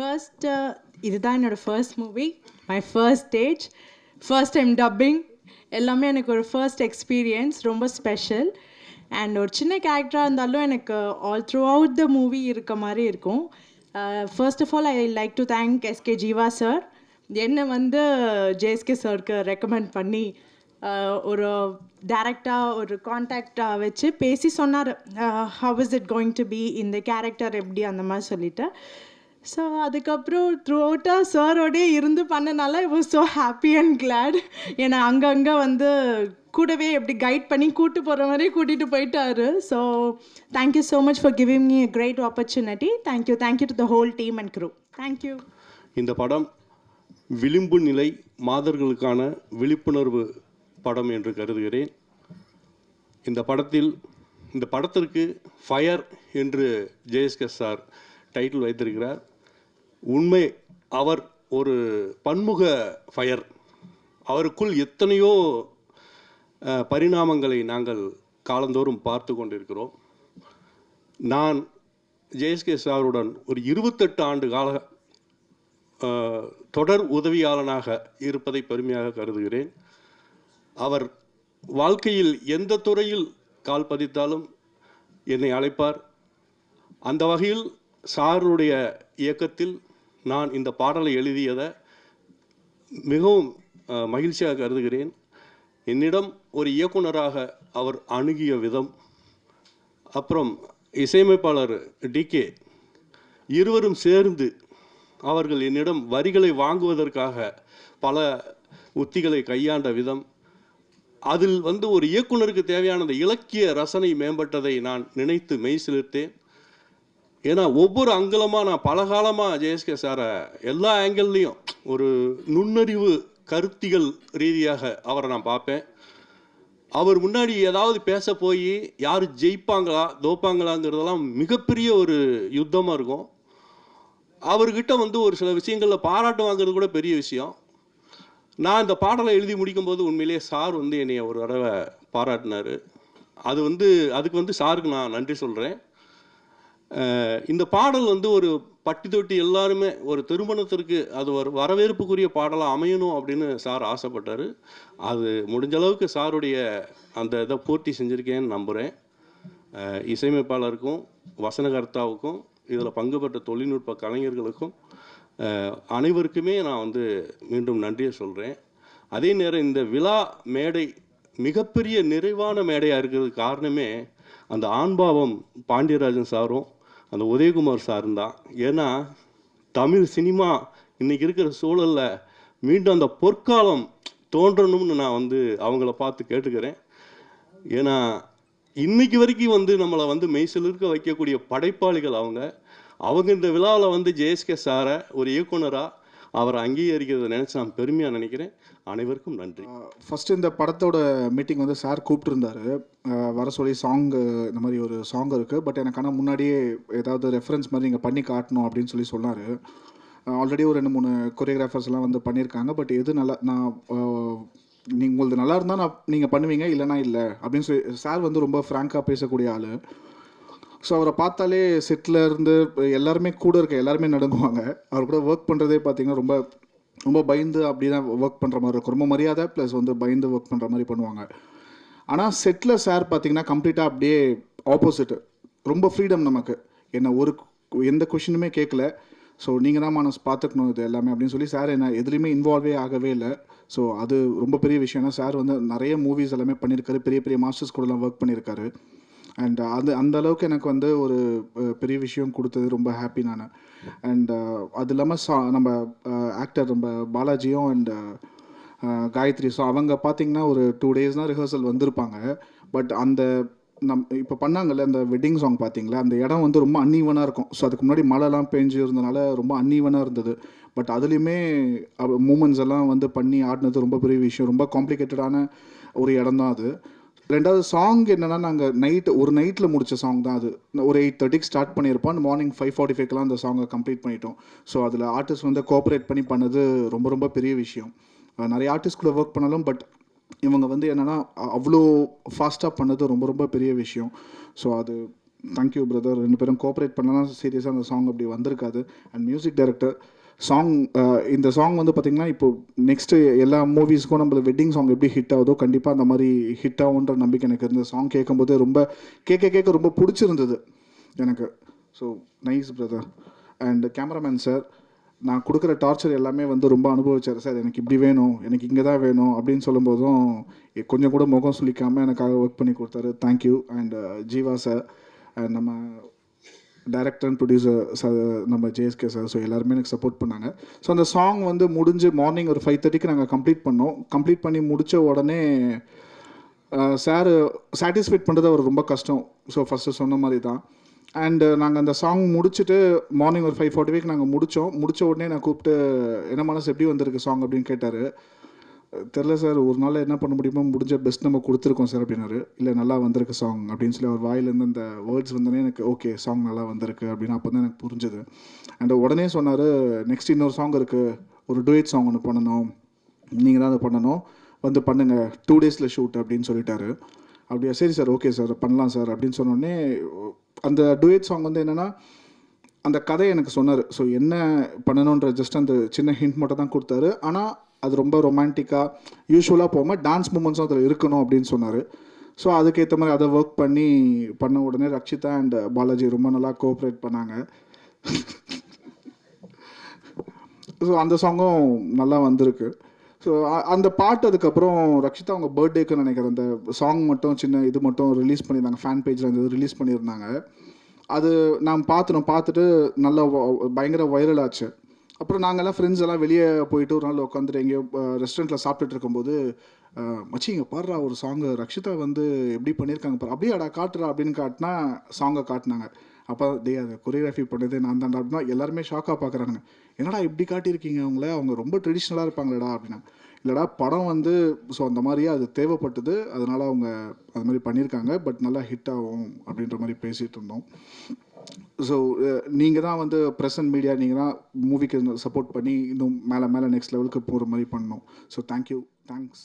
First uh, இதுதான் என்னோட first movie my first stage first time dubbing எல்லாமே எனக்கு ஒரு ஃபர்ஸ்ட் எக்ஸ்பீரியன்ஸ் ரொம்ப ஸ்பெஷல் அண்ட் ஒரு சின்ன கேரக்டராக இருந்தாலும் எனக்கு all through out the movie இருக்க மாதிரி இருக்கும். First of all I like to thank SK Jeeva sir என்னை வந்து ஜேஎஸ்கே சாருக்கு ரெக்கமெண்ட் பண்ணி uh, ஒரு டேரெக்டாக ஒரு காண்டாக்டாக வச்சு பேசி சொன்னார். How is it going to be இந்த கேரக்டர் எப்படி? அந்த மாதிரி சொல்லிவிட்டு ஸோ அதுக்கப்புறம் த்ரூ அவுட்டாக சாரோடே இருந்து பண்ணனால I was so happy and glad ஏன்னா அங்கங்கே வந்து கூடவே எப்படி கைட் பண்ணி கூட்டு போகிற மாதிரி கூட்டிகிட்டு போயிட்டாரு. So thank you so much for giving me a great opportunity. Thank you thank you to the whole team and crew. Thank you இந்த படம் விளிம்பு நிலை மாதர்களுக்கான விழிப்புணர்வு படம் என்று கருதுகிறேன். இந்த படத்தில் இந்த படத்திற்கு ஃபயர் என்று ஜெயஸ்கர் சார் டைட்டில் வைத்திருக்கிறார். உண்மை அவர் ஒரு பன்முக ஃபயர். அவருக்குள் எத்தனையோ பரிணாமங்களை நாங்கள் காலந்தோறும் பார்த்து கொண்டிருக்கிறோம். நான் ஜெயஸ்கே சாருடன் ஒரு இருபத்தெட்டு ஆண்டு கால தொடர் உதவியாளனாக இருப்பதை பெருமையாக கருதுகிறேன். அவர் வாழ்க்கையில் எந்த துறையில் கால் பதித்தாலும் என்னை அழைப்பார். அந்த வகையில் சாருடைய இயக்கத்தில் நான் இந்த பாடலை எழுதியதை மிகவும் மகிழ்ச்சியாக கருதுகிறேன். என்னிடம் ஒரு இயக்குனராக அவர் அணுகிய விதம். அப்புறம் இசையமைப்பாளர் டிகே இருவரும் சேர்ந்து அவர்கள் என்னிடம் வரிகளை வாங்குவதற்காக பல உத்திகளை கையாண்ட விதம். அதில் வந்து ஒரு இயக்குனருக்கு தேவையான இலக்கிய ரசனை மேம்பட்டதை நான் நினைத்து மெய் செலுத்தேன் ஏன்னா ஒவ்வொரு அங்கலமாக நான் பல காலமாக ஜெயஸ்கே சாரை எல்லா ஆங்கிள்லேயும் ஒரு நுண்ணறிவு கருத்திகள் ரீதியாக அவரை நான் பார்ப்பேன். அவர் முன்னாடி ஏதாவது பேச போய் யார் ஜெயிப்பாங்களா தோப்பாங்களாங்கிறதெல்லாம் மிகப்பெரிய ஒரு யுத்தமாக இருக்கும். அவர்கிட்ட வந்து ஒரு சில விஷயங்களில் பாராட்டு வாங்குறது கூட பெரிய விஷயம். நான் இந்த பாடலை எழுதி முடிக்கும்போது உண்மையிலேயே சார் வந்து என்னை ஒரு தடவை பாராட்டினார். அது வந்து அதுக்கு வந்து சாருக்கு நான் நன்றி சொல்கிறேன் இந்த பாடல் வந்து ஒரு பட்டி தொட்டி எல்லாருமே ஒரு திருமணத்திற்கு அது ஒரு வரவேற்புக்குரிய பாடலாக அமையணும் அப்படின்னு சார் ஆசைப்பட்டார். அது முடிஞ்ச அளவுக்கு சாருடைய அந்த இதை பூர்த்தி செஞ்சுருக்கேன்னு நம்புகிறேன் இசையமைப்பாளருக்கும் வசனகர்த்தாவுக்கும் இதில் பங்கு பெற்ற தொழில்நுட்ப கலைஞர்களுக்கும் அனைவருக்குமே நான் வந்து மீண்டும் நன்றியை சொல்கிறேன் அதே நேரம் இந்த விழா மேடை மிகப்பெரிய நிறைவான மேடையாக இருக்கிறதுக்கு காரணமே அந்த ஆண்பாவம் பாண்டியராஜன் சாரும் அந்த உதயகுமார் சார் தான். ஏன்னா தமிழ் சினிமா இன்றைக்கி இருக்கிற சூழலில் மீண்டும் அந்த பொற்காலம் தோன்றணும்னு நான் வந்து அவங்கள பார்த்து கேட்டுக்கிறேன். ஏன்னா இன்னைக்கு வரைக்கும் வந்து நம்மளை வந்து மெய்சிலிருக்க வைக்கக்கூடிய படைப்பாளிகள் அவங்க. அவங்க இந்த விழாவில் வந்து ஜேஎஸ்கே சாரை ஒரு இயக்குனராக அவரை அங்கீகரிக்கிறத நினச்சி நான் பெருமையாக நினைக்கிறேன். அனைவருக்கும் நன்றி. ஃபஸ்ட்டு இந்த படத்தோட மீட்டிங் வந்து சார் கூப்பிட்டுருந்தாரு. வர சொல்லி சாங் இந்த மாதிரி ஒரு சாங் இருக்குது பட் எனக்கு ஆனால் முன்னாடியே ஏதாவது ரெஃபரன்ஸ் மாதிரி நீங்கள் பண்ணி காட்டணும் அப்படின்னு சொல்லி சொன்னார். ஆல்ரெடி ஒரு ரெண்டு மூணு கொரியோகிராஃபர்ஸ் எல்லாம் வந்து பண்ணியிருக்காங்க. பட் எது நல்லா நான் நீங்கள் உங்களது நல்லா இருந்தால் நான் நீங்கள் பண்ணுவீங்க இல்லைனா இல்லை அப்படின்னு சொல்லி சார் வந்து ரொம்ப ஃப்ராங்காக பேசக்கூடிய ஆள். ஸோ அவரை பார்த்தாலே செட்டில் இருந்து எல்லாருமே கூட இருக்க எல்லாருமே நடுங்குவாங்க. அவர் கூட ஒர்க் பண்ணுறதே பார்த்தீங்கன்னா ரொம்ப ரொம்ப பயந்து அப்படி தான் ஒர்க் பண்ணுற மாதிரி இருக்கும். ரொம்ப மரியாதை ப்ளஸ் வந்து பயந்து ஒர்க் பண்ணுற மாதிரி பண்ணுவாங்க. ஆனால் செட்டில் சார் பார்த்தீங்கன்னா கம்ப்ளீட்டாக அப்படியே ஆப்போசிட்டு ரொம்ப ஃப்ரீடம் நமக்கு. என்ன ஒரு எந்த கொஷினுமே கேட்கல ஸோ நீங்கள் தான் மனசு பார்த்துக்கணும் இது எல்லாமே அப்படின்னு சொல்லி சார் என்ன எதுலேயுமே இன்வால்வே ஆகவே இல்லை. ஸோ அது ரொம்ப பெரிய விஷயம்னா சார் வந்து நிறைய மூவிஸ் எல்லாமே பண்ணியிருக்காரு பெரிய பெரிய மாஸ்டர்ஸ் கூடலாம் ஒர்க் பண்ணியிருக்காரு அண்ட் uh, அது அந்த அளவுக்கு எனக்கு வந்து ஒரு பெரிய விஷயம் கொடுத்தது ரொம்ப ஹாப்பி நான். அண்ட் அது இல்லாமல் சா நம்ம ஆக்டர் நம்ம பாலாஜியும் அண்ட் காயத்ரி. ஸோ அவங்க பார்த்தீங்கன்னா ஒரு டூ டேஸ் தான் ரிஹர்சல் வந்திருப்பாங்க. பட் அந்த நம் இப்போ பண்ணாங்கல்ல அந்த வெட்டிங் சாங் பார்த்தீங்களா அந்த இடம் வந்து ரொம்ப அன்னீவனாக இருக்கும். ஸோ அதுக்கு முன்னாடி மழைலாம் பெஞ்சு இருந்தனால ரொம்ப அன்னீவனாக இருந்தது. பட் அதுலேயுமே மூமெண்ட்ஸ் எல்லாம் வந்து பண்ணி ஆடினது ரொம்ப பெரிய விஷயம். ரொம்ப காம்ப்ளிகேட்டடான ஒரு இடம் தான் அது. ரெண்டாவது சாங் என்னன்னா நாங்கள் நைட் ஒரு நைட்டில் முடிச்ச சாங் தான் அது. ஒரு எயிட் தேர்ட்டிக்கு ஸ்டார்ட் பண்ணியிருப்போம். மார்னிங் ஃபைவ் ஃபார்ட்டி ஃபைவ்க்கெலாம் அந்த சாங்கை கம்ப்ளீட் பண்ணிட்டோம். ஸோ அதில் ஆர்டிஸ்ட் வந்து கோஆப்ரேட் பண்ணி பண்ணது ரொம்ப ரொம்ப பெரிய விஷயம். நிறைய ஆர்டிஸ்ட் கூட ஒர்க் பண்ணாலும் பட் இவங்க வந்து என்னென்னா அவ்வளோ ஃபாஸ்ட்டாக பண்ணது ரொம்ப ரொம்ப பெரிய விஷயம். ஸோ அது தேங்க்யூ பிரதர் ரெண்டு பேரும் கோஆப்ரேட் பண்ணலாம். சீரியஸாக அந்த சாங் அப்படி வந்திருக்காது. And music director song uh, இந்த சாங் வந்து பார்த்திங்கன்னா இப்போ நெக்ஸ்ட்டு எல்லா மூவிஸ்க்கும் நம்மள வெட்டிங் சாங் எப்படி ஹிட் ஆகுதோ கண்டிப்பாக அந்த மாதிரி ஹிட் ஆகுன்ற நம்பிக்கை எனக்கு இருந்த சாங் கேட்கும்போது ரொம்ப கேட்க கேட்க ரொம்ப பிடிச்சிருந்தது எனக்கு. So nice brother and cameraman sir நான் கொடுக்குற டார்ச்சர் எல்லாமே வந்து ரொம்ப அனுபவிச்சார். சார் எனக்கு இப்படி வேணும் எனக்கு இங்கே தான் வேணும் அப்படின்னு சொல்லும்போதும் எ- கொஞ்சம் கூட முகம் சுளிக்காமல் எனக்காக ஒர்க் பண்ணி கொடுத்தாரு. Thank you and Jeeva sir and நம்ம டேரக்டர் அண்ட் ப்ரொடியூசர் சார் நம்ம ஜேஎஸ்கே சார் ஸோ எல்லாருமே எனக்கு சப்போர்ட் பண்ணாங்க. ஸோ அந்த சாங் வந்து முடிஞ்சு மார்னிங் ஒரு ஃபைவ் தேர்ட்டிக்கு நாங்கள் கம்ப்ளீட் பண்ணோம். கம்ப்ளீட் பண்ணி முடித்த உடனே சார் சாட்டிஸ்ஃபைட் பண்ணுறது அவர் ரொம்ப கஷ்டம். ஸோ ஃபஸ்ட்டு சொன்ன மாதிரி தான் அண்டு நாங்கள் அந்த சாங் முடிச்சுட்டு மார்னிங் ஒரு ஃபைவ் ஃபார்ட்டி வீக் நாங்கள் முடித்தோம் முடித்த உடனே நான் கூப்பிட்டு என்ன மனசு எப்படி வந்திருக்கு சாங் அப்படின்னு கேட்டார். தெரில சார் ஒரு நாள் என்ன பண்ண முடியுமோ முடிஞ்ச பெஸ்ட் நம்ம கொடுத்துருக்கோம் சார் அப்படின்னாரு. இல்லை நல்லா வந்திருக்கு சாங் அப்படின்னு சொல்லி அவர் வாயிலேருந்து அந்த வேர்ட்ஸ் வந்தோடனே எனக்கு ஓகே சாங் நல்லா வந்திருக்கு அப்படின்னு அப்போ தான் எனக்கு புரிஞ்சுது. அண்ட் உடனே சொன்னார் நெக்ஸ்ட் இன்னொரு சாங் இருக்குது ஒரு டூயட் சாங் ஒன்று பண்ணணும். நீங்கள் தான் அதை பண்ணணும். வந்து பண்ணுங்கள் டூ டேஸில் ஷூட் அப்படின்னு சொல்லிட்டாரு. அப்படியா சரி சார் ஓகே சார் பண்ணலாம் சார் அப்படின்னு சொன்னோடனே அந்த டூயட் சாங் வந்து என்னென்னா அந்த கதை எனக்கு சொன்னார். ஸோ என்ன பண்ணணுன்ற ஜஸ்ட் அந்த சின்ன ஹிண்ட் மட்டும் தான் கொடுத்தாரு. ஆனால் அது ரொம்ப ரொமான்டிக்காக யூஸ்வலாக போகாமல் டான்ஸ் மூமெண்ட்ஸும் அதில் இருக்கணும் அப்படின்னு சொன்னார். ஸோ அதுக்கேற்ற மாதிரி அதை ஒர்க் பண்ணி பண்ண உடனே ரக்ஷிதா அண்ட் பாலாஜி ரொம்ப நல்லா கோஆப்ரேட் பண்ணாங்க. ஸோ அந்த சாங்கும் நல்லா வந்திருக்கு. ஸோ அந்த பாட்டு அதுக்கப்புறம் ரக்ஷிதா அவங்க பர்த்டேக்கு நினைக்கிறேன். அந்த சாங் மட்டும் சின்ன இது மட்டும் ரிலீஸ் பண்ணியிருந்தாங்க. ஃபேன் பேஜில் அந்த ரிலீஸ் பண்ணியிருந்தாங்க. அது நான் பார்த்துனோம் பார்த்துட்டு நல்லா பயங்கர வைரல் ஆச்சு. அப்புறம் நாங்கள்லாம் ஃப்ரெண்ட்ஸ் எல்லாம் வெளியே போயிட்டு ஒரு நாள் உட்காந்துட்டு எங்கேயோ ரெஸ்டாரண்ட்டில் சாப்பிட்டுட்டு இருக்கும்போது மச்சி இங்கே பாடுறா ஒரு சாங்கு ரக்ஷிதா வந்து எப்படி பண்ணியிருக்காங்க பாரு. அப்படியே அடா காட்டுறா அப்படின்னு காட்டினா சாங்கை காட்டினாங்க. அப்போ டே அதை கொரியோகிராஃபி பண்ணது நான் தான் அப்படின்னா எல்லாருமே ஷாக்காக பார்க்குறாங்க என்னடா இப்படி காட்டியிருக்கீங்க அவங்கள அவங்க ரொம்ப ட்ரெடிஷ்னலாக இருப்பாங்களடா அப்படின்னா இல்லைடா படம் வந்து ஸோ அந்த மாதிரியே அது தேவைப்பட்டது. அதனால் அவங்க அது மாதிரி பண்ணியிருக்காங்க. பட் நல்லா ஹிட் ஆகும் அப்படின்ற மாதிரி பேசிகிட்டு இருந்தோம். ஸோ uh, நீங்கள் தான் வந்து ப்ரெசன்ட் மீடியா நீங்கள் தான் மூவிக்கு சப்போர்ட் பண்ணி இன்னும் மேலே மேலே நெக்ஸ்ட் லெவலுக்கு போகிற மாதிரி பண்ணணும். So thank you thanks